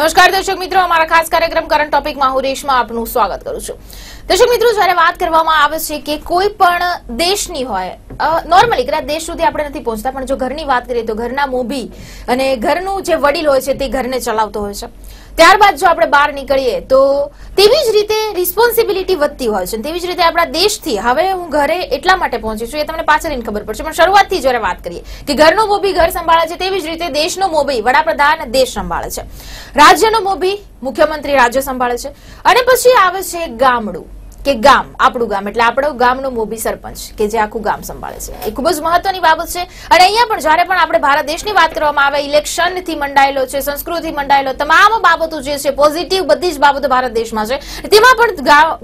નમસ્કાર, દર્શક મિત્રો. અમારા ખાસ કાર્યક્રમ કરંટ ટોપિકમાં હું રેશમાં આપનું સ્વાગત કરું છું. દર્શક મિત્રો, જ્યારે વાત કરવામાં આવે છે કે કોઈ પણ દેશની હોય નોર્મલી કદાચ દેશ સુધી આપણે નથી પહોંચતા, પણ જો ઘરની વાત કરીએ તો ઘરના મોભી અને ઘરનું જે વડીલ હોય છે તે ઘરને ચલાવતો હોય છે. ત્યારબાદ જો આપણે બહાર નીકળીએ તો તેવી જ રીતે રિસ્પોન્સિબિલિટી વધતી હોય છે તેવી જ રીતે આપણા દેશથી હવે હું ઘરે એટલા માટે પહોંચી છું એ તમને પાછળ ખબર પડશે. પણ શરૂઆતથી જ્યારે વાત કરીએ કે ઘરનો મોભી ઘર સંભાળે છે તેવી જ રીતે દેશનો મોભી વડાપ્રધાન દેશ સંભાળે છે. રાજ્યનો મોભી મુખ્યમંત્રી રાજ્ય સંભાળે છે. અને પછી આવે છે ગામડું. કે ગામ, આપણું ગામ, એટલે આપણું ગામનો મોભી સરપંચ કે જે આખું ગામ સંભાળે છે. એ ખૂબ જ મહત્વની બાબત છે. અને અહીંયા પણ જ્યારે પણ આપણે ભારત દેશની વાત કરવામાં આવે, ઇલેક્શનથી મંડાયેલો છે, સંસ્કૃતિ મંડાયેલો, તમામ બાબતો જે છે, પોઝિટિવ બધી જ બાબતો ભારત દેશમાં છે. તેમાં પણ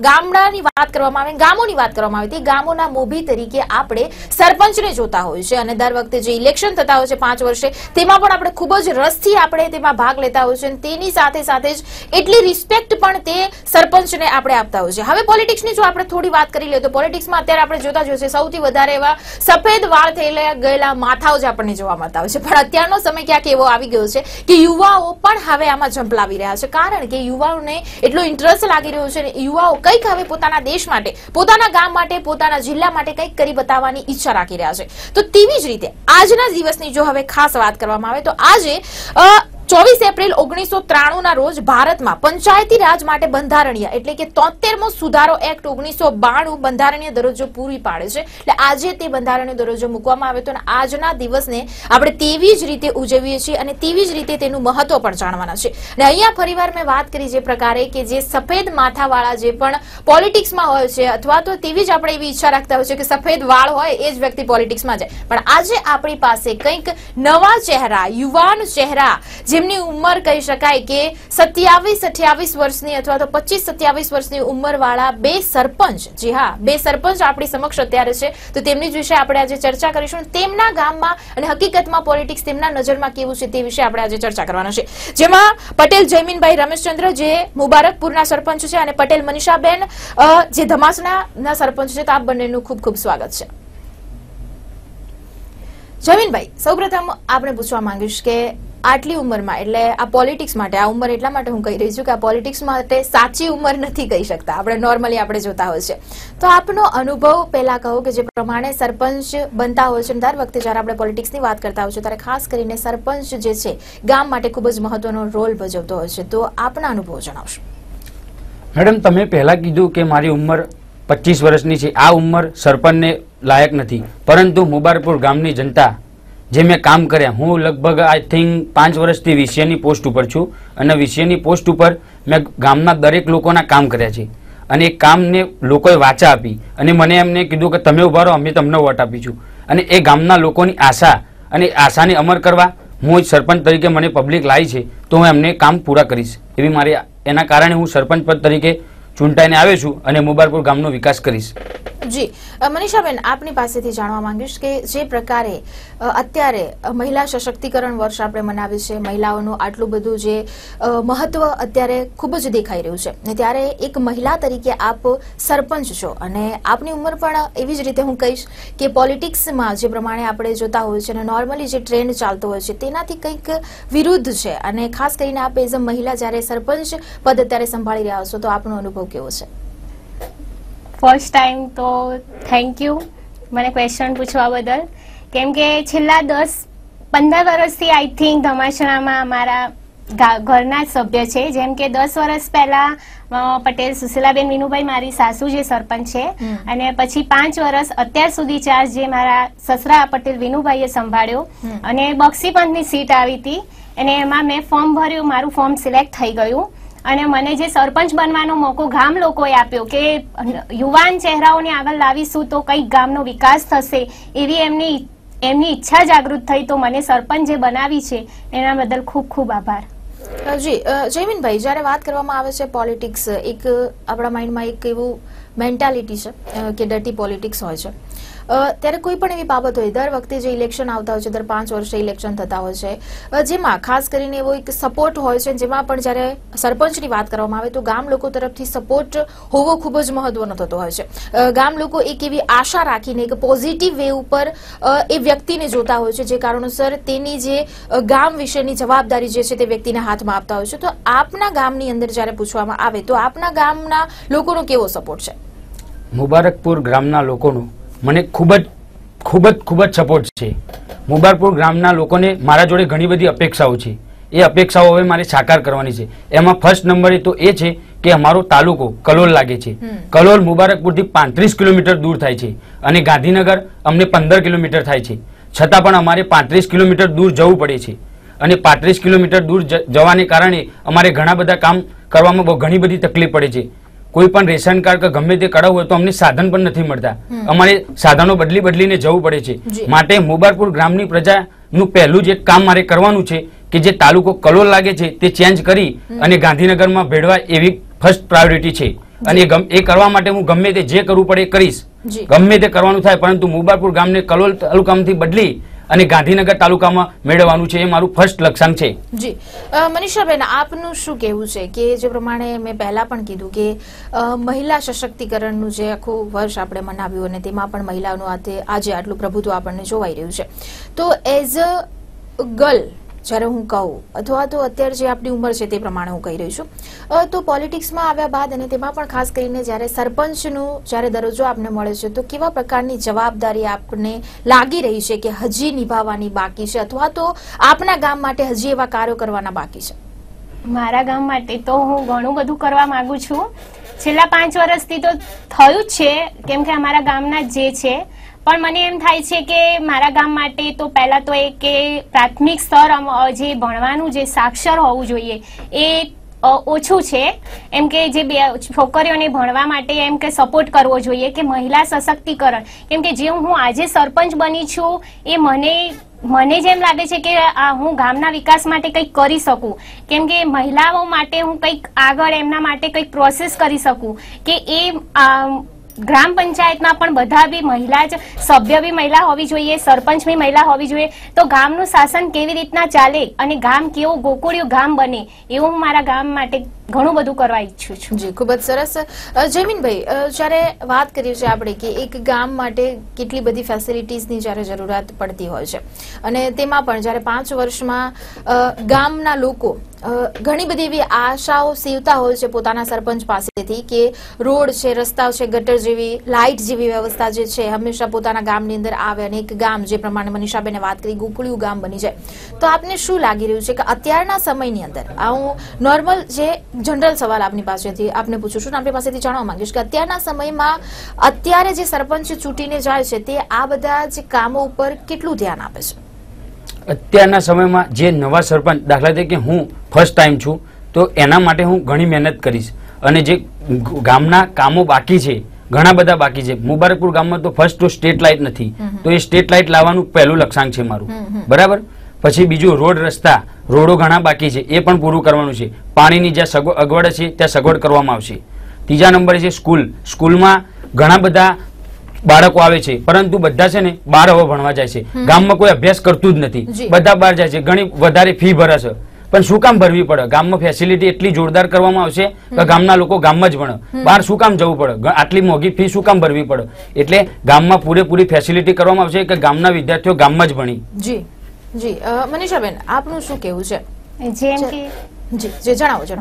ગામડાની વાત કરવામાં આવે, ગામોની વાત કરવામાં આવે, તે ગામોના મોભી તરીકે આપણે સરપંચને જોતા હોય છે. અને દર વખતે જે ઇલેક્શન થતા હોય છે પાંચ વર્ષે, તેમાં પણ આપણે ખૂબ જ રસથી આપણે તેમાં ભાગ લેતા હોય છે. તેની સાથે સાથે જ એટલી રિસ્પેક્ટ પણ તે સરપંચને આપણે આપતા હોય છે. હવે પોલિટિક્સની જો આપણે થોડી વાત કરી લઈએ તો પોલિટિક્સમાં અત્યારે આપણે જોતા જોઈએ સૌથી વધારે એવા સફેદ વાળ થયેલા ગયેલા માથાઓ જ આપણને જોવા મળતા હોય છે. પણ અત્યારનો સમય ક્યાંક એવો આવી ગયો છે કે યુવાઓ પણ હવે આમાં ઝંપલાવી રહ્યા છે. કારણ કે યુવાઓને એટલો ઇન્ટરેસ્ટ લાગી રહ્યો છે યુવાઓ કંઈક હવે પોતાના દેશ માટે, પોતાના ગામ માટે, પોતાના જિલ્લા માટે કંઈક કરી બતાવવાની ઈચ્છા રાખી રહ્યા છે. તો તેવી જ રીતે આજના દિવસની જો હવે ખાસ વાત કરવામાં આવે તો આજે ચોવીસ એપ્રિલ ઓગણીસો ત્રાણું રોજ ભારતમાં પંચાયતી રાજ માટે બંધારણીય એટલે કે તોતેરમો સુધારો એક્ટ ઓગણીસો બાણું બંધારણીય દરજ્જો પૂરી પાડે છે. એટલે આજે તે બંધારણીય દરજ્જો મૂકવામાં આવ્યો હતો આજના દિવસને આપણે તેવી જ રીતે ઉજવીએ છીએ અને તેવી જ રીતે તેનું મહત્વ પણ જાણવાના છે. અને અહીંયા ફરીવાર મેં વાત કરી જે પ્રકારે કે જે સફેદ માથાવાળા જે પણ પોલિટિક્સમાં હોય છે અથવા તો તેવી જ આપણે એવી ઈચ્છા રાખતા હોય છે કે સફેદ વાળ હોય એ જ વ્યક્તિ પોલિટિક્સમાં જાય. પણ આજે આપણી પાસે કંઈક નવા ચહેરા, યુવાન ચહેરા જેમની ઉંમર કહી શકાય કે સત્યાવીસ, અઠ્યાવીસ વર્ષની અથવા તો પચીસ, સત્યાવીસ વર્ષની ઉંમરવાળા બે સરપંચ. જી હા, બે સરપંચ આપણી સમક્ષ અત્યારે છે. તો તેમની જ વિશે આપણે આજે ચર્ચા કરીશું તેમના ગામમાં અને હકીકતમાં પોલિટિક્સ તેમના નજરમાં કેવું છે તે વિશે આપણે આજે ચર્ચા કરવાના છે. જેમાં પટેલ, જયમીનભાઈ રમેશચંદ્ર જે મુબારકપુરના સરપંચ છે અને પટેલ મનીષાબેન જે ધમાસના સરપંચ છે, તો આપ બંનેનું ખૂબ ખૂબ સ્વાગત છે. જમીનભાઈ સૌપ્રથમ આપણે પૂછવા માંગીશ કે આટલી ઉંમરમાં, એટલે આ પોલિટિક્સ માટે, આ ઉંમર એટલા માટે હું કહી રહી છું કે આ પોલિટિક્સ માટે સાચી ઉંમર નથી કહી શકતા. આપણે નોર્મલી આપણે જોતા હોય છે. તો આપનો અનુભવ પહેલા કહો કે જે પ્રમાણે સરપંચ બનતા હોય છે દર વખતે જ્યારે આપણે પોલિટિક્સની વાત કરતા હોય છે, ત્યારે ખાસ કરીને સરપંચ જે છે, ગામ માટે ખૂબ જ મહત્વનો રોલ ભજવતો હોય છે. તો આપના અનુભવ જણાવશો. મેડમ, તમે પહેલા કીધું કે મારી ઉંમર પચીસ વર્ષની છે. આ ઉંમર સરપંચને લાયક નથી. પરંતુ મુબારપુર ગામની જનતા જે મેં કામ કર્યા, હું લગભગ આઈ થિંક પાંચ વર્ષથી વિષયની પોસ્ટ ઉપર છું અને વિષયની પોસ્ટ ઉપર મેં ગામના દરેક લોકોના કામ કર્યા છે. અને એ કામને લોકોએ વાચા આપી અને મને એમને કીધું કે તમે ઊભા રહો, અમે તમને વોટ આપીશું. અને એ ગામના લોકોની આશા અને આશાને અમર કરવા હું સરપંચ તરીકે મને પબ્લિક લાવી છે, તો હું એમને કામ પૂરા કરીશ. એવી મારી, એના કારણે હું સરપંચ પદ તરીકે ચૂંટાઈને આવ્યો છું અને મુબારપુર ગામનો વિકાસ કરીશ. જી મનીષાબેન, આપની પાસેથી જાણવા માંગીશ કે જે પ્રકારે અત્યારે મહિલા સશક્તિકરણ વર્ષ આપણે મનાવી છે મહિલાઓનું આટલું બધું જે મહત્વ અત્યારે ખૂબ જ દેખાઈ રહ્યું છે. ને ત્યારે એક મહિલા તરીકે આપ સરપંચ છો અને આપની ઉંમર પણ એવી જ રીતે હું કહીશ કે પોલિટિક્સમાં જે પ્રમાણે આપણે જોતા હોય છે અને નોર્મલી જે ટ્રેન્ડ ચાલતો હોય છે, તેનાથી કંઈક વિરુદ્ધ છે. અને ખાસ કરીને આપ એઝ અ મહિલા જ્યારે સરપંચ પદ અત્યારે સંભાળી રહ્યા છો તો આપનો અનુભવ કેવો છે? ફર્સ્ટ ટાઈમ તો થેન્ક યુ મને ક્વેશ્ચન પૂછવા બદલ. કેમ કે છેલ્લા દસ પંદર વર્ષથી આઈ થિંક ધમાસણામાં અમારા ઘરના જ સભ્ય છે. જેમ કે દસ વર્ષ પહેલા પટેલ સુશીલાબેન વિનુભાઈ મારી સાસુ જે સરપંચ છે. અને પછી પાંચ વર્ષ અત્યાર સુધી ચાર્જ જે મારા સસરા પટેલ વિનુભાઈએ સંભાળ્યો. અને બક્ષીપંથની સીટ આવી હતી. અને એમાં મેં ફોર્મ ભર્યું મારું ફોર્મ સિલેક્ટ થઈ ગયું. અને મને જે સરપંચ બનવાનો મોકો ગામ લોકોએ આપ્યો કે યુવાન ચહેરાઓને આગળ લાવીશું તો કંઈક ગામનો વિકાસ થશે, એવી એમની એમની ઈચ્છા જાગૃત થઈ તો મને સરપંચ જે બનાવી છે, એના બદલ ખૂબ ખૂબ આભાર. જી જયમીનભાઈ જ્યારે વાત કરવામાં આવે છે પોલિટિક્સ, એક આપણા માઇન્ડમાં એક એવું મેન્ટાલિટી છે કે ડર્ટી પોલિટિક્સ હોય છે. ત્યારે કોઈ પણ એવી બાબત હોય, દર વખતે જે ઇલેક્શન આવતા હોય છે, દર પાંચ વર્ષે ઇલેક્શન થતા હોય છે જેમાં ખાસ કરીને એવો એક સપોર્ટ હોય છે, જેમાં પણ જ્યારે સરપંચની વાત કરવામાં આવે તો ગામ લોકો તરફથી સપોર્ટ હોવો ખૂબ જ મહત્વનો થતો હોય છે. ગામ લોકો એક એવી આશા રાખીને, એક પોઝિટિવ વે ઉપર એ વ્યક્તિને જોતા હોય છે, જે કારણોસર તેની જે ગામ વિશેની જવાબદારી જે છે તે વ્યક્તિને હાથમાં આપતા હોય છે. તો આપના ગામની અંદર જ્યારે પૂછવામાં આવે તો આપના ગામના લોકોનો કેવો સપોર્ટ છે? મુબારકપુર ગ્રામના લોકોનો મને ખૂબ જ ખૂબ જ ખૂબ જ સપોર્ટ છે. મુબારકપુર ગ્રામના લોકોને મારા જોડે ઘણી બધી અપેક્ષાઓ છે. એ અપેક્ષાઓ હવે મારે સાકાર કરવાની છે. એમાં ફર્સ્ટ નંબરે તો એ છે કે અમારો તાલુકો કલોલ લાગે છે. કલોલ મુબારકપુરથી પાંત્રીસ કિલોમીટર દૂર થાય છે અને ગાંધીનગર અમને પંદર કિલોમીટર થાય છે. છતાં પણ અમારે પાંત્રીસ કિલોમીટર દૂર જવું પડે છે. અને પાંત્રીસ કિલોમીટર દૂર જવાને કારણે અમારે ઘણા બધા કામ કરવામાં બહુ ઘણી બધી તકલીફ પડે છે. કોઈ પણ રેશન કાર્ડ કે ગમે તે કરાવવું હોય તો અમને સાધન પણ નથી મળતા. અમારે સાધનો બદલી બદલીને જવું પડે છે. માટે મુબારકપુર ગ્રામની પ્રજાનું પહેલું જે કામ મારે કરવાનું છે કે જે તાલુકો કલોલ લાગે છે તે ચેન્જ કરી અને ગાંધીનગરમાં ભેળવા એવી ફર્સ્ટ પ્રાયોરિટી છે. અને એ ગમ- એ કરવા માટે હું ગમે તે જે કરવું પડે એ કરીશ. ગમે તે કરવાનું થાય પરંતુ મુબારપુર ગામને કલોલ તાલુકામાંથી બદલી અને ગાંધીનગર તાલુકામાં મેળવવાનું છે એ મારું ફર્સ્ટ લક્ષ્યાંક છે. જી. મનીષાબેન, આપનું શું કહેવું છે? કે જે પ્રમાણે મેં પહેલા પણ કીધું કે મહિલા સશક્તિકરણનું જે આખું વર્ષ આપણે મનાવ્યું અને તેમાં પણ મહિલાઓનું આજે આટલું પ્રભુત્વ આપણને જોવાઈ રહ્યું છે. તો એઝ અ ગર્લ જ્યારે હું કહું, અથવા તો અત્યારે જે આપણી ઉંમર છે તે પ્રમાણે હું કહી રહી છું તો પોલિટિક્સમાં આવ્યા બાદ અને તેમાં પણ ખાસ કરીને જ્યારે સરપંચનું જ્યારે દરજ્જો આપને મળે છે, તો કેવા પ્રકારની જવાબદારી આપને લાગી રહી છે કે હજી નિભાવવાની બાકી છે, અથવા તો આપના ગામ માટે હજી એવા કાર્યો કરવાના બાકી છે? મારા ગામ માટે તો હું ઘણું બધું કરવા માંગુ છું. છેલ્લા પાંચ વર્ષથી તો થયું જ છે, કેમ કે અમારા ગામના જે છે પણ મને એમ થાય છે કે મારા ગામ માટે તો પહેલા તો એ કે પ્રાથમિક સ્તર જે ભણવાનું જે સાક્ષર હોવું જોઈએ એ ઓછું છે. એમ કે જે બે છોકરીઓને ભણવા માટે એમ કે સપોર્ટ કરવો જોઈએ કે મહિલા સશક્તિકરણ. કેમ કે જે હું આજે સરપંચ બની છું એ મને મને જેમ લાગે છે કે, આ હું ગામના વિકાસ માટે કંઈક કરી શકું. કેમ કે મહિલાઓ માટે હું કંઈક આગળ એમના માટે કંઈક પ્રોસેસ કરી શકું. કે એ ગ્રામ પંચાયતમાં પણ બધા બી મહિલા જ, સભ્ય બી મહિલા હોવી જોઈએ, સરપંચ બી મહિલા હોવી જોઈએ. તો ગામનું શાસન કેવી રીતના ચાલે અને ગામ કેવું ગોકુળિયું ગામ બને, એવું મારા ગામ માટે ઘણું બધું કરવા ઈચ્છું છું. જી, ખૂબ જ સરસ. જયમીનભાઈ જ્યારે વાત કરીએ છીએ આપણે કે એક ગામ માટે કેટલી બધી ફેસિલિટીઝની જ્યારે જરૂરિયાત પડતી હોય છે. અને તેમાં પણ જ્યારે પાંચ વર્ષમાં ગામના લોકો ઘણી બધી એવી આશાઓ સીવતા હોય છે પોતાના સરપંચ પાસેથી કે રોડ છે રસ્તા છે, ગટર જેવી, લાઇટ જેવી વ્યવસ્થા જે છે, હંમેશા પોતાના ગામની અંદર આવે અને એક ગામ જે પ્રમાણે મનીષાબેને વાત કરી, ગોકુળિયું ગામ બની જાય. તો આપને શું લાગી રહ્યું છે કે અત્યારના સમયની અંદર, આ હું નોર્મલ જે જનરલ સવાલ આપની પાસેથી આપને પૂછું છું. આપની પાસેથી જાણવા માંગીશ કે અત્યારના સમયમાં અત્યારે જે સરપંચ ચૂંટીને જાય છે તે આ બધા જે કામો ઉપર કેટલું ધ્યાન આપે છે? અત્યારના સમયમાં જે નવા સરપંચ દાખલા તરીકે હું ફર્સ્ટ ટાઈમ છું તો એના માટે હું ઘણી મહેનત કરીશ. અને જે ગામના કામો બાકી છે ઘણા બધા બાકી છે. મુબારકપુર ગામમાં તો ફર્સ્ટ તો સ્ટેટ લાઇટ નથી. તો એ સ્ટેટ લાઇટ લાવવાનું પહેલું લક્ષ્યાંક છે મારું. બરાબર? પછી બીજું રોડ રસ્તા રોડો ઘણા બાકી છે એ પણ પૂરું કરવાનું છે. પાણીની જ્યાં સગવડ અગવડ છે ત્યાં સગવડ કરવામાં આવશે. ત્રીજા નંબરે છે સ્કૂલ. સ્કૂલમાં ઘણા બધા બાળકો આવે છે પરંતુ બધા છે ને બહાર હવે ભણવા જાય છે. ગામમાં કોઈ અભ્યાસ કરતું જ નથી. બધા બહાર જાય છે ઘણી વધારે ફી ભરે છે પણ શું કામ ભરવી પડે? ગામમાં ફેસિલિટી એટલી જોરદાર કરવામાં આવશે કે ગામના લોકો ગામમાં જ ભણે. બહાર શું કામ જવું પડે? આટલી મોંઘી ફી શું કામ ભરવી પડે? એટલે ગામમાં પૂરેપૂરી ફેસિલિટી કરવામાં આવશે કે ગામના વિદ્યાર્થીઓ ગામમાં જ ભણી. જી મનીષાબેન આપનું શું કેવું છે? જેમ કે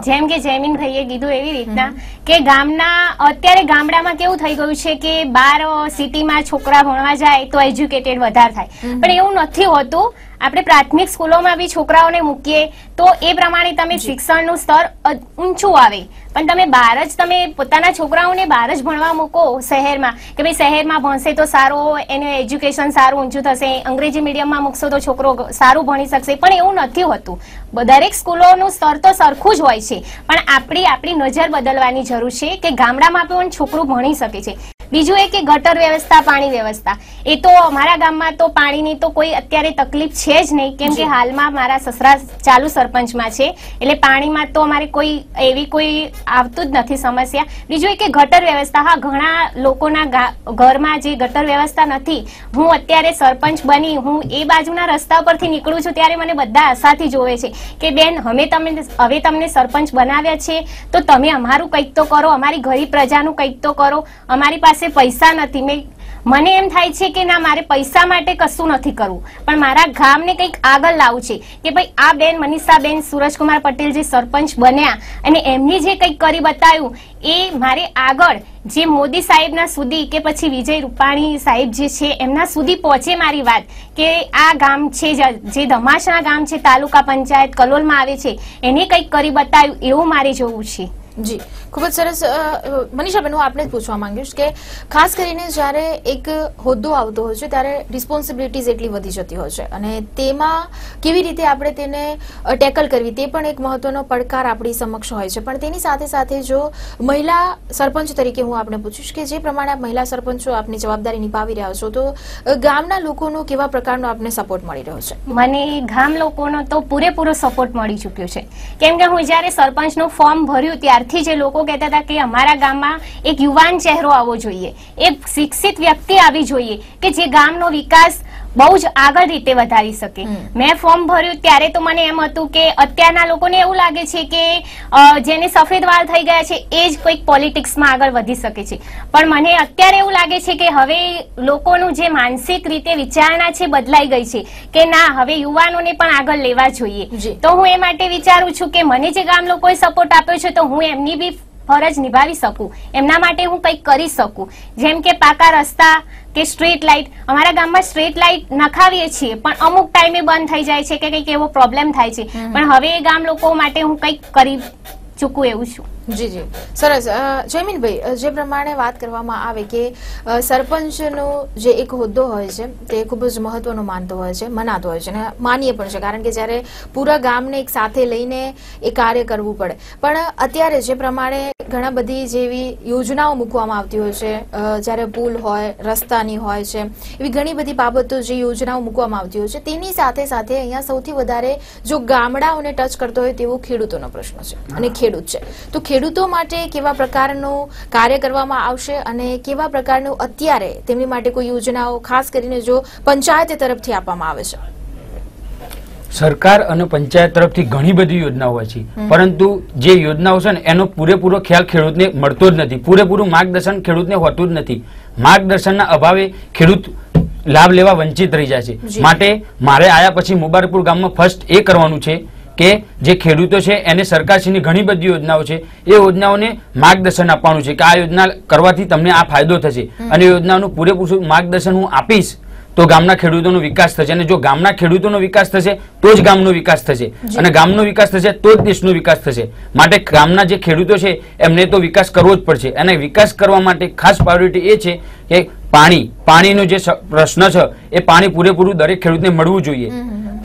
જેમ કે જયમીન ભાઈએ કીધું એવી રીતના કે ગામના અત્યારે ગામડામાં કેવું થઈ ગયું છે કે બાર સિટીમાં છોકરા ભણવા જાય તો એજ્યુકેટેડ વધારે થાય. પણ એવું નથી હોતું. આપણે પ્રાથમિક સ્કૂલોમાં બી છોકરાઓને મૂકીએ તો એ પ્રમાણે તમે શિક્ષણનું સ્તર ઊંચું આવે. પણ તમે બહાર જ તમે પોતાના છોકરાઓને બહાર જ ભણવા મૂકો શહેરમાં. કે ભાઈ શહેરમાં ભણશે તો સારો, એને એજ્યુકેશન સારું ઊંચું થશે, અંગ્રેજી મીડિયમમાં મૂકશો તો છોકરો સારું ભણી શકશે. પણ એવું નથી હોતું. દરેક સ્કૂલોનું સ્તર તો સરખું જ હોય છે. પણ આપણી આપણી નજર બદલવાની જરૂર છે કે ગામડામાં પણ છોકરું ભણી શકે છે. બીજું એ કે ગટર વ્યવસ્થા પાણી વ્યવસ્થા. એ તો અમારા ગામમાં તો પાણીની તો કોઈ અત્યારે તકલીફ છે જ નહીં. કેમ કે હાલમાં મારા સસરા ચાલુ સરપંચમાં છે. એટલે પાણીમાં તો અમારે કોઈ એવી કોઈ આવતું જ નથી સમસ્યા. બીજું એ કે ગટર વ્યવસ્થા. હા ઘણા લોકોના ઘરમાં જે ગટર વ્યવસ્થા નથી. હું અત્યારે સરપંચ બની હું એ બાજુના રસ્તા પરથી નીકળું છું ત્યારે મને બધા આશાથી જોવે છે કે બેન અમે તમે હવે તમને સરપંચ બનાવ્યા છે. તો તમે અમારું કંઈક તો કરો અમારી ગરીબ પ્રજાનું કંઈક તો કરો. અમારી પાસે પૈસા નથી. મેં મને એમ થાય છે કે ના, મારે પૈસા માટે કશું નથી કરવું. પણ મારા ગામને કંઈક આગળ લાવવું છે કે ભાઈ, આ બેન મનીષાબેન, સુરજકુમાર પટેલ જે સરપંચ બન્યા અને એમની જે કંઈક કરી બતાવ્યું, એ મારે આગળ જે મોદી સાહેબના સુધી કે પછી વિજય રૂપાણી સાહેબ જે છે, એમના સુધી પહોંચે મારી વાત કે આ ગામ છે, જે ધમાસણા ગામ છે, તાલુકા પંચાયત કલોલમાં આવે છે, એને કંઈક કરી બતાવ્યું એવું મારે જોવું છે. જી. ખૂબ જ સરસ મનીષાબેન હું આપને જ પૂછવા માંગીશ કે ખાસ કરીને જ્યારે એક હોદ્દો આવતો હોય છે, ત્યારે રિસ્પોન્સિબિલિટીઝ એટલી વધી જતી હોય છે. અને તેમાં કેવી રીતે આપણે તેને ટેકલ કરવી, તે પણ એક મહત્વનો પડકાર આપણી સમક્ષ હોય છે. પણ તેની સાથે સાથે જો મહિલા સરપંચ તરીકે હું આપને પૂછીશ કે જે પ્રમાણે આપ મહિલા સરપંચો આપની જવાબદારી નિભાવી રહ્યા છો, તો ગામના લોકોનો કેવા પ્રકારનો આપને સપોર્ટ મળી રહ્યો છે? મને ગામ લોકોનો તો પૂરેપૂરો સપોર્ટ મળી ચૂક્યો છે. કેમ કે હું જ્યારે સરપંચનું ફોર્મ ભર્યું ત્યારથી જે લોકો કહેતા હતા કે અમારા ગામમાં એક યુવાન ચહેરો આવવો જોઈએ, એક શિક્ષિત વ્યક્તિ આવી જોઈએ કે જે ગામનો વિકાસ બહુ જ આગળ રીતે વધારી શકે. મેં ફોર્મ ભર્યું ત્યારે તો મને એમ હતું કે અત્યારના લોકોને એવું લાગે છે કે જેને સફેદ વાળ થઈ ગયા છે એ જ કોઈક પોલિટિક્સમાં આગળ વધી શકે છે. પણ મને અત્યારે એવું લાગે છે કે હવે લોકોનું જે માનસિક રીતે વિચારણા છે બદલાઈ ગઈ છે કે ના હવે યુવાનોને પણ આગળ લેવા જોઈએ. તો હું એ માટે વિચારું છું કે મને જે ગામ લોકોએ સપોર્ટ આપ્યો છે તો હું એમની બી ફરજ નિભાવી શકું. એમના માટે હું કંઈક કરી શકું. જેમ કે પાકા રસ્તા કે સ્ટ્રીટ લાઇટ અમારા ગામમાં સ્ટ્રીટ લાઇટ નખાવીએ છીએ પણ અમુક ટાઈમે બંધ થઈ જાય છે કે કંઈક એવો પ્રોબ્લેમ થાય છે. પણ હવે એ ગામ લોકો માટે હું કંઈક કરી ચૂકું એવું છું. જી જી. સરસ. જયમીનભાઈ જે પ્રમાણે વાત કરવામાં આવે કે સરપંચનો જે એક હોદ્દો હોય છે, તે ખૂબ જ મહત્વનો માનતો હોય છે, મનાતો હોય છે અને માનીએ પણ છે, કારણ કે જ્યારે પૂરા ગામને એક સાથે લઈને એ કાર્ય કરવું પડે. પણ અત્યારે જે પ્રમાણે ઘણા બધી જેવી યોજનાઓ મૂકવામાં આવતી હોય છે જ્યારે પુલ હોય, રસ્તાની હોય છે, એવી ઘણી બધી બાબતો જે યોજનાઓ મૂકવામાં આવતી હોય છે, તેની સાથે સાથે અહીંયા સૌથી વધારે જો ગામડાઓને ટચ કરતો હોય તેવો ખેડૂતોનો પ્રશ્ન છે અને ખેડૂત છે. તો ખેડૂતો માટે કેવા પ્રકારનું કાર્ય કરવામાં આવશે અને કેવા પ્રકારનું અત્યારે તેમની માટે કોઈ યોજનાઓ ખાસ કરીને જો પંચાયત તરફથી આપવામાં આવે છે? સરકાર અને પંચાયત તરફથી ઘણી બધી યોજનાઓ છે. પરંતુ જે યોજનાઓ છે ને એનો પૂરેપૂરો ખ્યાલ ખેડૂતને મળતો જ નથી. પૂરેપૂરું માર્ગદર્શન ખેડૂતને હોતું જ નથી. માર્ગદર્શનના અભાવે ખેડૂત લાભ લેવા વંચિત રહી જાય છે. માટે મારે આયા પછી મુબારકપુર ગામમાં ફર્સ્ટ એ કરવાનું છે કે જે ખેડૂતો છે એને સરકારશ્રીની ઘણી બધી યોજનાઓ છે એ યોજનાઓને માર્ગદર્શન આપવાનું છે કે આ યોજના કરવાથી તમને આ ફાયદો થશે. અને યોજનાનું પૂરેપૂરું માર્ગદર્શન હું આપીશ તો ગામના ખેડૂતોનો વિકાસ થશે. અને જો ગામના ખેડૂતોનો વિકાસ થશે તો જ ગામનો વિકાસ થશે. અને ગામનો વિકાસ થશે તો જ દેશનો વિકાસ થશે. માટે ગામના જે ખેડૂતો છે એમને તો વિકાસ કરવો જ પડશે. અને વિકાસ કરવા માટે ખાસ પ્રાયોરિટી એ છે કે પાણી પાણીનો જે પ્રશ્ન છે એ પાણી પૂરેપૂરું દરેક ખેડૂતને મળવું જોઈએ.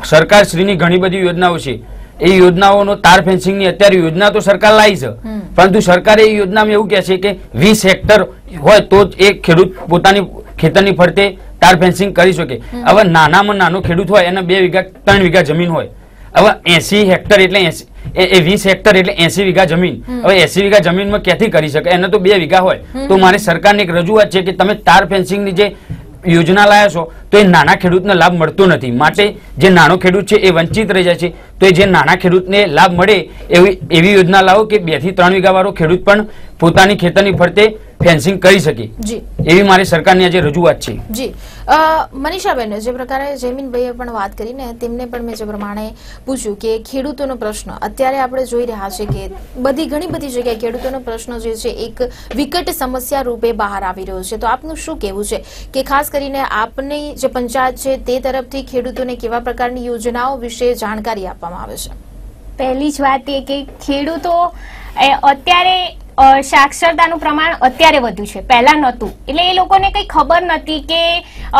સરકારશ્રીની ઘણી બધી યોજનાઓ છે. એ યોજનાઓનો તાર ફેન્સિંગની અત્યારે યોજના તો સરકાર લાવી છે. પરંતુ સરકારે એ યોજનામાં એવું કહે છે કે વીસ હેક્ટર હોય તો જ એ ખેડૂત પોતાની ખેતરની ફરતે તાર ફેન્સિંગ કરી શકે. હવે નાનામાં નાનો ખેડૂત હોય એને બે વીઘા ત્રણ વીઘા જમીન હોય. હવે એસી હેક્ટર એટલે એસી એ વીસ હેક્ટર એટલે એસી વીઘા જમીન. હવે એસી વીઘા જમીનમાં ક્યાંથી કરી શકે? એને તો બે વીઘા હોય. તો મારે સરકારની એક રજૂઆત છે કે તમે તાર ફેન્સિંગની જે યોજના લાયા છો તો એ નાના ખેડૂતને લાભ મળતો નથી. માટે જે નાનો ખેડૂત છે એ વંચિત રહી જાય છે. તો જે નાના ખેડૂતને લાભ મળે એવી એવી યોજના લાવો કે બેથી ત્રણ વીઘા વાળો ખેડૂત પણ પોતાની ખેતરની ફરતે ફેન્સિંગ કરી શકે એવી મારી સરકારની આજે રજૂઆત છે. જી. મનીષાબેન જે પ્રકારે જયમીનભાઈએ પણ વાત કરીને તેમને પણ મેં જે પ્રમાણે પૂછ્યું કે ખેડૂતોનો પ્રશ્ન અત્યારે આપણે જોઈ રહ્યા છે કે બધી ઘણી બધી જગ્યાએ ખેડૂતોનો પ્રશ્ન જે છે એક વિકટ સમસ્યા રૂપે બહાર આવી રહ્યો છે. તો આપનું શું કહેવું છે કે ખાસ કરીને આપની જે પંચાયત છે તે તરફથી ખેડૂતોને કેવા પ્રકારની યોજનાઓ વિશે જાણકારી આપવામાં આવે છે? પહેલી જ વાત એ કે ખેડૂતો એ અત્યારે સાક્ષરતાનું પ્રમાણ અત્યારે વધ્યું છે. પહેલા નહોતું. એટલે એ લોકોને કઈ ખબર નથી કે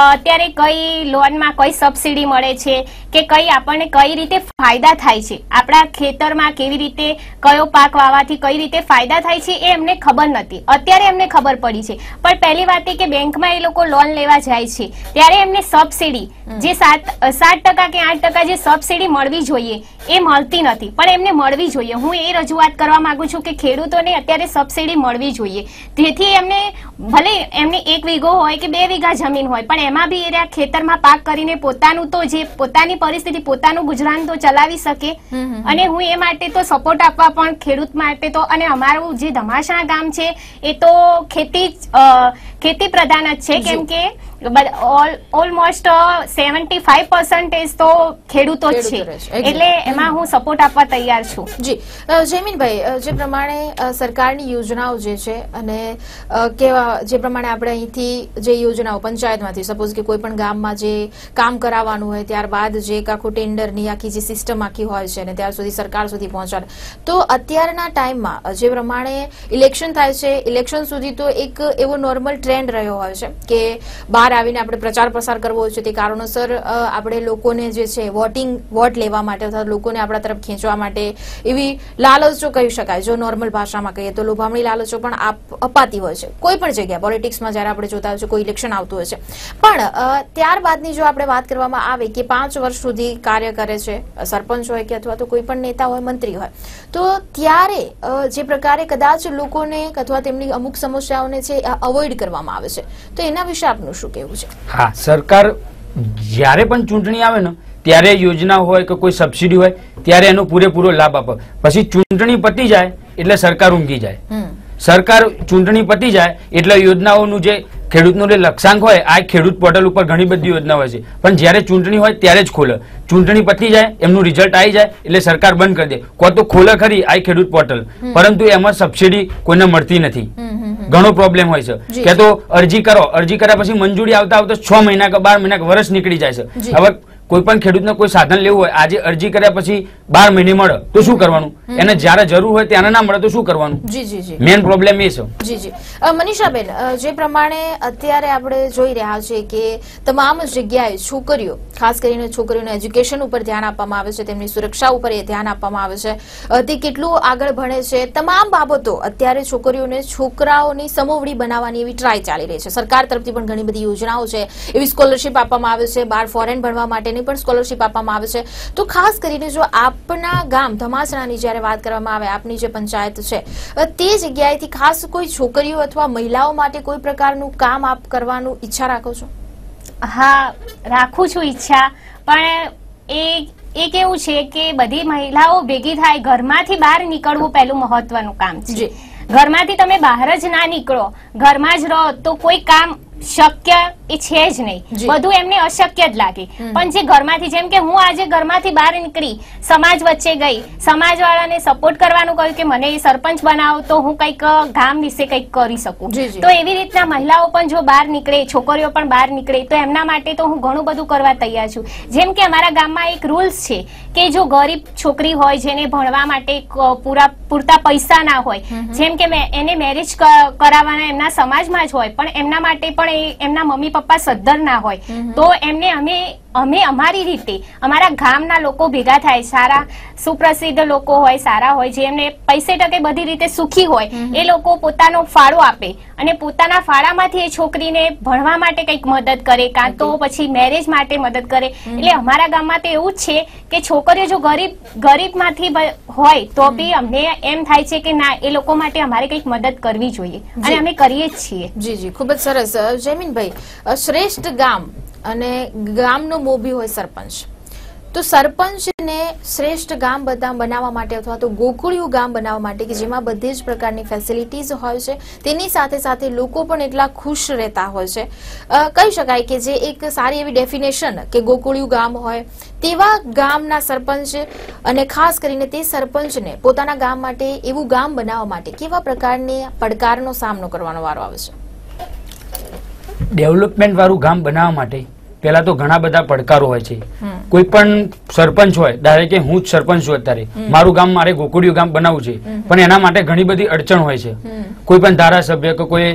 અત્યારે કઈ લોનમાં કઈ સબસિડી મળે છે, કે કઈ આપણને કઈ રીતે ફાયદા થાય છે. આપણા ખેતરમાં કેવી રીતે કયો પાક વાવવાથી કઈ રીતે ફાયદા થાય છે એ એમને ખબર નથી. અત્યારે એમને ખબર પડી છે. પણ પહેલી વાત એ કે બેંકમાં એ લોકો લોન લેવા જાય છે. ત્યારે એમને સબસિડી, જે સાત સાત ટકા કે આઠ ટકા જે સબસિડી મળવી જોઈએ, એ મળતી નથી. પણ એમને મળવી જોઈએ. હું એ રજૂઆત કરવા માંગુ છું કે ખેડૂતોને અત્યારે સબસિડી મળવી જોઈએ. જેથી એમને ભલે એમને એક વીઘો હોય કે બે વીઘા જમીન હોય પણ એમાં બી એ ખેતરમાં પાક કરીને પોતાનું તો જે પોતાની પરિસ્થિતિ પોતાનું ગુજરાન તો ચલાવી શકે. અને હું એ માટે તો સપોર્ટ આપવા પણ ખેડૂત માટે તો અને અમારું જે ધમાસણા ગામ છે એ તો ખેતી ખેતી પ્રધાન જ છે. કેમ કે ઓલમોસ્ટ સેવન્ટી ફાઈવ પર્સન્ટેજ તો ખેડૂતો જ છે, એટલે એમાં હું સપોર્ટ આપવા તૈયાર છું. જી. જયમીનભાઈ જે પ્રમાણે સરકારની યોજનાઓ જે છે અને કેવા જે પ્રમાણે આપણે અહીંથી જે યોજનાઓ પંચાયતમાંથી સપોઝ કે કોઈ પણ ગામમાં જે કામ કરાવવાનું હોય ત્યારબાદ જે એક આખું ટેન્ડરની આખી જે સિસ્ટમ આખી હોય છે અને ત્યાર સુધી સરકાર સુધી પહોંચાડે. તો અત્યારના ટાઈમમાં જે પ્રમાણે ઇલેક્શન થાય છે ઇલેક્શન સુધી તો એક એવો નોર્મલ ટ્રેન્ડ રહ્યો હોય છે કે બહાર આવીને આપણે પ્રચાર પ્રસાર કરવો છે તે કારણોસર આપણે લોકોને જે છે વોટિંગ, વોટ લેવા માટે અથવા લોકોને આપણા તરફ ખેંચવા માટે એવી લાલચો કહી શકાય. જો નોર્મલ ભાષામાં કહીએ તો લોભામણી લાલચો પણ અપાતી હોય છે. કોઈ પણ જગ્યા, પોલિટિક્સમાં જ્યારે આપણે જોતા હોય છે, કોઈ ઇલેક્શન આવતું હોય છે. પણ ત્યારબાદની જો આપણે વાત કરવામાં આવે કે પાંચ વર્ષ સુધી કાર્ય કરે છે, સરપંચ હોય કે અથવા તો કોઈ પણ નેતા હોય, મંત્રી હોય, તો ત્યારે જે પ્રકારે કદાચ લોકોને અથવા તેમની અમુક સમસ્યાઓને છે અવોઇડ કરવામાં આવે છે. તો એના વિશે આપનું શું છે. હા સરકાર જ્યારે પણ ચૂંટણી આવે ને ત્યારે યોજના હોય કે કોઈ સબસિડી હોય ત્યારે એનો પૂરેપૂરો લાભ આપે. પછી ચૂંટણી પતી જાય એટલે સરકાર ઊંઘી જાય. સરકાર ચૂંટણી પતી જાય એટલે યોજનાઓનું જે ખેડૂતનું જે લક્ષ્યાંક હોય આ ખેડૂત પોર્ટલ ઉપર ઘણી બધી યોજના હોય છે. પણ જ્યારે ચૂંટણી હોય ત્યારે જ ખોલે. ચૂંટણી પતી જાય એમનું રિઝલ્ટ આવી જાય એટલે સરકાર બંધ કરી દે. કો તો ખોલે ખરી આ ખેડૂત પોર્ટલ. પરંતુ એમાં સબસિડી કોઈને મળતી નથી. ઘણો પ્રોબ્લેમ હોય છે. કે તો અરજી કરો. અરજી કર્યા પછી મંજૂરી આવતા આવતા છ મહિના કે બાર મહિના કે વર્ષ નીકળી જાય છે. હવે કોઈ પણ ખેડૂતને કોઈ સાધન લેવું હોય આજે અરજી કર્યા પછી બાર મહિને મળે તો શું કરવાનું? એને જ્યારે જરૂર હોય ત્યારે ના મળે તો શું કરવાનું? જી જી જી. મેન પ્રોબ્લેમ એ છે. જી જી. મનીષાબેન જે પ્રમાણે અત્યારે આપણે જોઈ રહ્યા છીએ કે તમામ જગ્યાએ છોકરીઓ ખાસ કરીને છોકરીઓને એજ્યુકેશન ઉપર ધ્યાન આપવામાં આવે છે તેમની સુરક્ષા ઉપર એ ધ્યાન આપવામાં આવે છે. તે કેટલું આગળ ભણે છે? તમામ બાબતો અત્યારે છોકરીઓને છોકરાઓની સમોવડી બનાવવાની એવી ટ્રાય ચાલી રહી છે. સરકાર તરફથી પણ ઘણી બધી યોજનાઓ છે. એવી સ્કોલરશિપ આપવામાં આવે છે. બાર ફોરેન ભણવા માટેની પણ સ્કોલરશીપ આપવામાં આવે છે. તો ખાસ કરીને જો આપના ગામ ધમાસણાની જ્યારે વાત કરવામાં આવે આપની જે પંચાયત છે તે જગ્યાએથી ખાસ કોઈ છોકરીઓ અથવા મહિલાઓ માટે કોઈ પ્રકારનું કામ આપ કરવાનું ઈચ્છા રાખો છો? હા રાખું છું ઈચ્છા પણ એ એ કેવું છે કે બધી મહિલાઓ ભેગી થાય ઘરમાંથી બહાર નીકળવું પહેલું મહત્વનું કામ છે. ઘરમાંથી તમે બહાર જ ના નીકળો ઘરમાં જ રહો તો કોઈ કામ શક્ય એ છે જ નહીં. બધું એમને અશક્ય જ લાગે. પણ જે ઘરમાંથી જેમ કે હું આજે ઘરમાંથી બહાર નીકળી સમાજ વચ્ચે ગઈ સમાજવાળાને સપોર્ટ કરવાનું કહ્યું કે મને સરપંચ બનાવો તો હું કંઈક ગામ વિશે કંઈક કરી શકું. તો એવી રીતના મહિલાઓ પણ જો બહાર નીકળે છોકરીઓ પણ બહાર નીકળે તો એમના માટે તો હું ઘણું બધું કરવા તૈયાર છું. જેમ કે અમારા ગામમાં એક રૂલ્સ છે કે જો ગરીબ છોકરી હોય જેને ભણવા માટે પૂરા પૂરતા પૈસા ના હોય જેમ કે મે- એને મેરેજ કરાવવાના એમના સમાજમાં જ હોય પણ એમના માટે પણ એ એમના મમ્મી પપ્પા સદ્ધર ના હોય તો એમને અમે અમે અમારી રીતે અમારા ગામના લોકો ભેગા થાય સારા સુપ્રસિદ્ધ લોકો હોય સારા હોય જેમને પૈસે ટકે બધી રીતે સુખી હોય એ લોકો પોતાનો ફાળો આપે અને પોતાના ફાળામાંથી એ છોકરીને ભણવા માટે કંઈક મદદ કરે કાં તો પછી મેરેજ માટે મદદ કરે. એટલે અમારા ગામમાં તો એવું જ છે કે છોકરીઓ જો ગરીબ ગરીબમાંથી હોય તો બી અમને એમ થાય છે કે ના એ લોકો માટે અમારે કંઈક મદદ કરવી જોઈએ. અને અમે કરીએ જ છીએ. જી જી. ખૂબ જ સરસ. જયમીનભાઈ શ્રેષ્ઠ ગામ અને ગામનો મોભી હોય સરપંચ. તો સરપંચને શ્રેષ્ઠ ગામ બધા બનાવવા માટે અથવા તો ગોકુળિયું ગામ બનાવવા માટે કે જેમાં બધી જ પ્રકારની ફેસિલિટીઝ હોય છે, તેની સાથે સાથે લોકો પણ એટલા ખુશ રહેતા હોય છે. કહી શકાય કે જે એક સારી એવી ડેફિનેશન કે ગોકુળિયું ગામ હોય, તેવા ગામના સરપંચ અને ખાસ કરીને તે સરપંચને પોતાના ગામ માટે એવું ગામ બનાવવા માટે કેવા પ્રકારની પડકારનો સામનો કરવાનો વારો આવે છે? ડેવલપમેન્ટ વાળું ગામ બનાવવા માટે પહેલા તો ઘણા બધા પડકારો હોય છે. કોઈ પણ સરપંચ હોય ધારે કે હું જ સરપંચ છું અત્યારે મારું ગામ મારે ગોકુડિયું ગામ બનાવવું છે. પણ એના માટે ઘણી બધી અડચણ હોય છે. કોઈ પણ ધારાસભ્ય કે કોઈ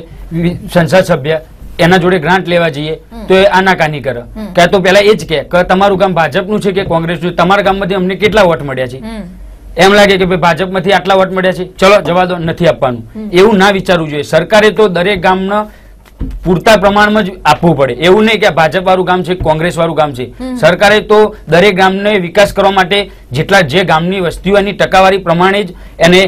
સંસદ સભ્ય એના જોડે ગ્રાન્ટ લેવા જઈએ તો એ આનાકાની કરે. કે તો પેલા એ જ કે તમારું ગામ ભાજપનું છે કે કોંગ્રેસનું? તમારા ગામમાંથી અમને કેટલા વોટ મળ્યા છે? એમ લાગે કે ભાઈ ભાજપમાંથી આટલા વોટ મળ્યા છે? ચલો જવા દો નથી આપવાનું. એવું ના વિચારવું જોઈએ. સરકારે તો દરેક ગામના પૂરતા પ્રમાણમાં જ આપવું પડે. એવું નહીં કે ભાજપ વાળું ગામ છે કોંગ્રેસ વાળું ગામ છે. સરકારે તો દરેક ગામને વિકાસ કરવા માટે જેટલા જે ગામની વસ્તીઓ એની ટકાવારી પ્રમાણે જ એને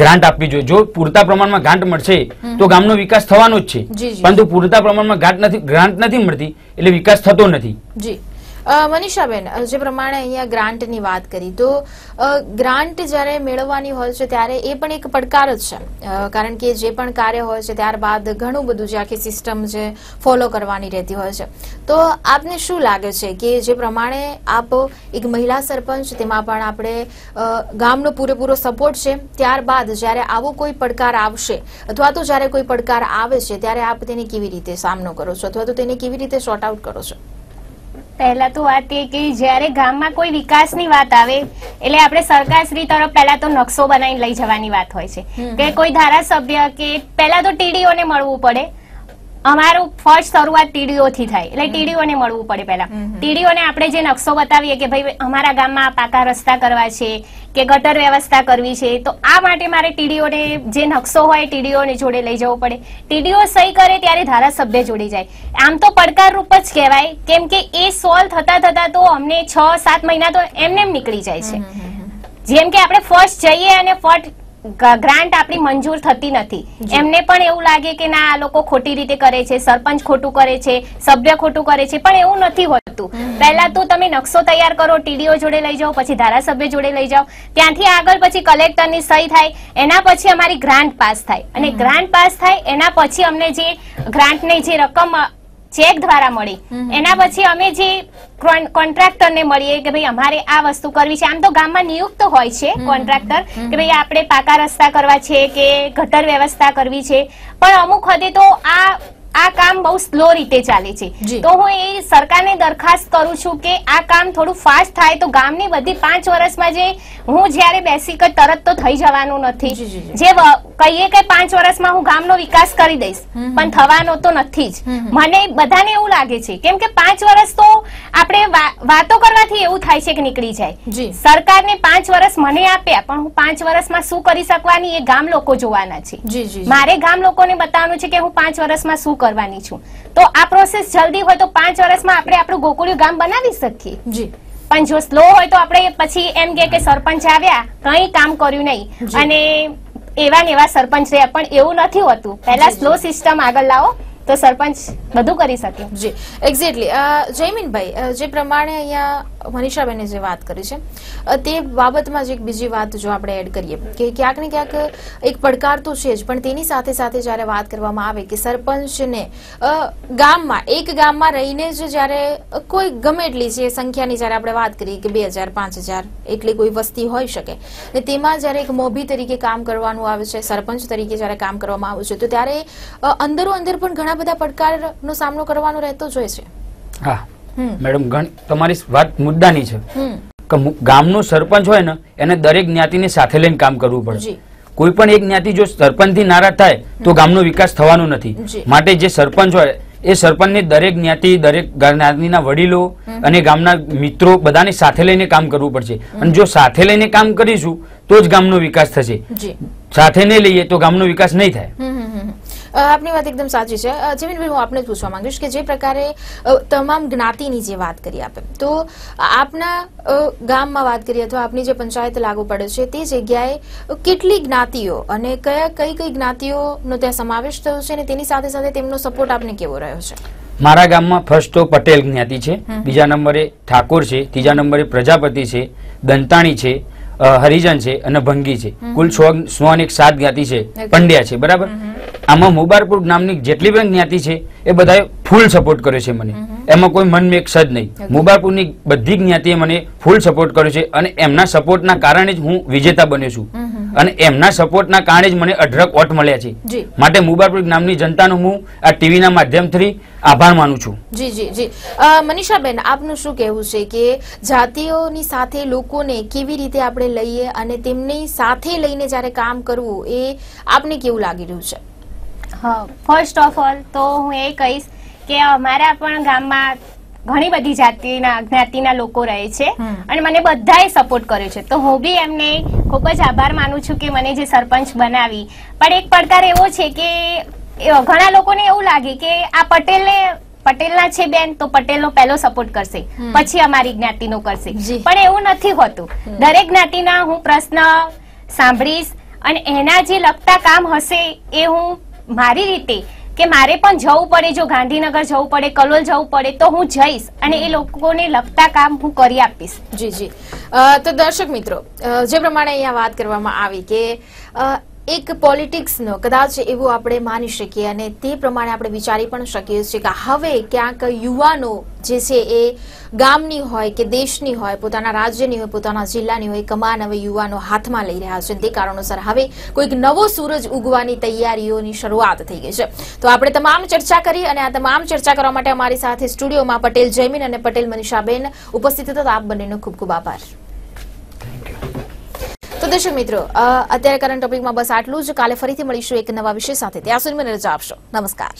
ગ્રાન્ટ આપવી જોઈએ. જો પૂરતા પ્રમાણમાં ગ્રાન્ટ મળશે તો ગામનો વિકાસ થવાનો જ છે. પરંતુ પૂરતા પ્રમાણમાં ગ્રાન્ટ નથી ગ્રાન્ટ નથી મળતી એટલે વિકાસ થતો નથી. મનીષાબેન જે પ્રમાણે અહીંયા ગ્રાન્ટની વાત કરી, તો ગ્રાન્ટ જ્યારે મેળવવાની હોય છે ત્યારે એ પણ એક પડકાર જ છે. કારણ કે જે પણ કાર્ય હોય છે ત્યારબાદ ઘણું બધું જે આખી સિસ્ટમ છે ફોલો કરવાની રહેતી હોય છે. તો આપને શું લાગે છે કે જે પ્રમાણે આપ એક મહિલા સરપંચ, તેમાં પણ આપણે ગામનો પૂરેપૂરો સપોર્ટ છે, ત્યારબાદ જ્યારે આવો કોઈ પડકાર આવશે, અથવા તો જ્યારે કોઈ પડકાર આવે છે, ત્યારે આપ તેને કેવી રીતે સામનો કરો છો, અથવા તો તેને કેવી રીતે સોર્ટ આઉટ કરો છો? પહેલા તો વાત એ કે જ્યારે ગામમાં કોઈ વિકાસની વાત આવે એટલે આપણે સરકારશ્રી તરફ પહેલા તો નકશો બનાવીને લઈ જવાની વાત હોય છે. કે કોઈ ધારાસભ્ય કે પહેલા તો ટીડીઓને મળવું પડે. અમારું ફર્સ્ટ શરૂઆત ટીડીઓ થી થાય એટલે ટીડીઓને મળવું પડે પહેલા. ટીડીઓને આપણે જે નકશો બતાવીએ કે ભાઈ અમારા ગામમાં પાકા રસ્તા કરવા છે કે ગટર વ્યવસ્થા કરવી છે તો આ માટે મારે ટીડીઓને જે નકશો હોય ટીડીઓને જોડે લઈ જવો પડે. ટીડીઓ સહી કરે ત્યારે ધારાસભ્ય જોડી જાય. આમ તો પડકારરૂપ જ કહેવાય કેમ કે એ સોલ્વ થતા થતા તો અમને છ સાત મહિના તો એમને એમ નીકળી જાય છે. જેમ કે આપણે ફર્સ્ટ જઈએ અને ફર્સ્ટ ગ્રાન્ટ આપણી મંજૂર થતી નથી. એમને પણ એવું લાગે કે ના આ લોકો ખોટી રીતે કરે છે સરપંચ ખોટું કરે છે સભ્ય ખોટું કરે છે પણ એવું નથી હોતું. પહેલા તો તમે નકશો તૈયાર કરો ટીડીઓ જોડે લઈ જાઓ પછી ધારાસભ્ય જોડે લઈ જાઓ. ત્યાંથી આગળ પછી કલેક્ટરની સહી થાય એના પછી અમારી ગ્રાન્ટ પાસ થાય. અને ગ્રાન્ટ પાસ થાય એના પછી અમને જે ગ્રાન્ટની જે રકમ ચેક દ્વારા મળી એના પછી અમે જે કોન્ટ્રાક્ટર ને મળીએ કે ભાઈ અમારે આ વસ્તુ કરવી છે. આમ તો ગામમાં નિયુક્ત હોય છે કોન્ટ્રાક્ટર કે ભાઈ આપણે પાકા રસ્તા કરવા છે કે ગટર વ્યવસ્થા કરવી છે. પણ અમુક હદે તો આ આ કામ બહુ સ્લો રીતે ચાલે છે. તો હું એ સરકારને દરખાસ્ત કરું છું કે આ કામ થોડું ફાસ્ટ થાય તો ગામની બધી પાંચ વર્ષમાં જે હું જ્યારે બેસી કે તરત તો થઈ જવાનું નથી. જી, કહીએ કે પાંચ વર્ષમાં હું ગામનો વિકાસ કરી દઈશ પણ થવાનો તો નથી જ. મને બધાને એવું લાગે છે કેમ કે પાંચ વર્ષ તો આપણે વાતો કરવાથી એવું થાય છે કે નીકળી જાય. સરકારને પાંચ વર્ષ મને આપ્યા પણ હું પાંચ વર્ષમાં શું કરી શકવાની એ ગામ લોકો જોવાના છે. મારે ગામ લોકોને બતાવવાનું છે કે હું પાંચ વર્ષમાં શું કરવાની છું. તો આ પ્રોસેસ જલ્દી હોય તો પાંચ વર્ષમાં આપણે આપણું ગોકુળિયું ગામ બનાવી શકીએ? જી. પણ જો સ્લો હોય તો આપણે પછી એમ કે સરપંચ આવ્યા કંઈ કામ કર્યું નહીં. અને એવા ને એવા સરપંચ રહ્યા પણ એવું નથી હોતું. પહેલા. સ્લો સિસ્ટમ આગળ લાવો. તો સરપંચ બધું કરી શકે. જી એક્ઝેક્ટલી જયમીનભાઈ જે પ્રમાણે અહીંયા મનીષાબેને જે વાત કરી છે તે બાબતમાં જ એક બીજી વાત જો આપણે એડ કરીએ, કે ક્યાંક ને ક્યાંક એક પડકાર તો છે જ, પણ તેની સાથે સાથે જ્યારે વાત કરવામાં આવે કે સરપંચને ગામમાં, એક ગામમાં રહીને જ જ્યારે કોઈ ગમે એટલી જે સંખ્યાની જ્યારે આપણે વાત કરીએ કે બે હજાર, પાંચ હજાર એટલી કોઈ વસ્તી હોઈ શકે, ને તેમાં જ્યારે એક મોભી તરીકે કામ કરવાનું આવે છે, સરપંચ તરીકે જ્યારે કામ કરવામાં આવે છે, તો ત્યારે અંદરો અંદર પણ ઘણા બધા પડકારનો સામનો કરવાનો રહેતો જ હોય છે. હા. મેડમ ઘણી તમારી વાત મુદ્દાની છે. કે ગામનો સરપંચ હોય ને એને દરેક જ્ઞાતિને સાથે લઈને કામ કરવું પડે. કોઈ પણ એક જ્ઞાતિ જો સરપંચથી નારાજ થાય તો ગામનો વિકાસ થવાનો નથી. માટે જે સરપંચ હોય એ સરપંચને દરેક જ્ઞાતિ દરેક જ્ઞાતિના વડીલો અને ગામના મિત્રો બધાને સાથે લઈને કામ કરવું પડશે. અને જો સાથે લઈને કામ કરીશું તો જ ગામનો વિકાસ થશે. સાથે નહીં લઈએ તો ગામનો વિકાસ નહીં થાય. આપની વાત એકદમ સાચી છે. જમીનભાઈ હું આપને પૂછવા માંગીશ કે જે પ્રકારે તમામ જ્ઞાતિની જે વાત કરી આપે તો આપના ગામમાં વાત કરીએ અથવા આપની જે પંચાયત લાગુ પડે છે તે જગ્યાએ કેટલી જ્ઞાતિઓ અને કયા કઈ કઈ જ્ઞાતિઓનો ત્યાં સમાવેશ થયો છે અને તેની સાથે સાથે તેમનો સપોર્ટ આપને કેવો રહ્યો છે? મારા ગામમાં ફર્સ્ટ તો પટેલ જ્ઞાતિ છે બીજા નંબરે ઠાકોર છે ત્રીજા નંબરે પ્રજાપતિ છે દંતાણી છે હરિજન છે અને ભંગી છે. કુલ સો સો અને એક સાત જ્ઞાતિ છે પંડ્યા છે બરાબર? આમાં મુબારપુર નામની જેટલી પણ જ્ઞાતિ છે એ બધાએ ફૂલ સપોર્ટ કર્યો છે મને. એમાં કોઈ મન મેક્ષ જ નહીં. મુબારપુરની બધી જ્ઞાતિએ મને ફૂલ સપોર્ટ કર્યો છે અને એમના સપોર્ટના કારણે જ હું વિજેતા બન્યો છું. અને એમના સપોર્ટના કારણે જ મને અઢળક વોટ મળ્યા છે. માટે મુબારપુર નામની જનતાનો હું આ ટીવીના માધ્યમથી આભાર માનું છું. જી જી જી. મનીષાબેન આપનું શું કહેવું છે કે જાતિઓની સાથે લોકોને કેવી રીતે આપણે લઈએ અને તેમની સાથે લઈને જ્યારે કામ કરવું એ આપને કેવું લાગી રહ્યું છે? ફર્સ્ટ ઓફ ઓલ તો હું એ કહીશ કે અમારા પણ ગામમાં ઘણી બધી જાતિના જ્ઞાતિના લોકો રહે છે અને મને બધાએ સપોર્ટ કર્યો છે. તો હું બી એમને ખૂબ જ આભાર માનું છું કે મને જે સરપંચ બનાવી. પણ એક પડકાર એવો છે કે ઘણા લોકોને એવું લાગે કે આ પટેલને પટેલના છે બેન તો પટેલનો પહેલો સપોર્ટ કરશે. પછી અમારી જ્ઞાતિનો કરશે. પણ એવું નથી હોતું. દરેક જ્ઞાતિના હું પ્રશ્ન સાંભળીશ અને એના જે લગતા કામ હશે એ હું મારી રીતે કે મારે પણ જવું પડે, જો ગાંધીનગર જવું પડે, કલોલ જવું પડે, તો હું જઈશ અને એ લોકોને લગતા કામ હું કરી આપીશ. જી જી. તો દર્શક મિત્રો જે પ્રમાણે અહીંયા વાત કરવામાં આવી કે એક પોલિટિક્સનો કદાચ એવું આપણે માની શકીએ અને તે પ્રમાણે આપણે વિચારી પણ શકીએ છીએ કે હવે ક્યાંક યુવાનો જે છે એ ગામની હોય કે દેશની હોય, પોતાના રાજ્યની હોય, પોતાના જિલ્લાની હોય, કમાન હવે યુવાનો હાથમાં લઈ રહ્યા છે. તે કારણોસર હવે કોઈક નવો સૂરજ ઉગવાની તૈયારીઓની શરૂઆત થઈ ગઈ છે. તો આપણે તમામ ચર્ચા કરી અને આ તમામ ચર્ચા કરવા માટે અમારી સાથે સ્ટુડિયોમાં પટેલ જયમીન અને પટેલ મનીષાબેન ઉપસ્થિત હતા. આપ બંનેનો ખૂબ ખૂબ આભાર. દર્શક મિત્રો અત્યારે કરંટ ટોપિકમાં બસ આટલું જ. કાલે ફરીથી મળીશું એક નવા વિષય સાથે. ત્યાં સુધી મને રજા આપશો. નમસ્કાર.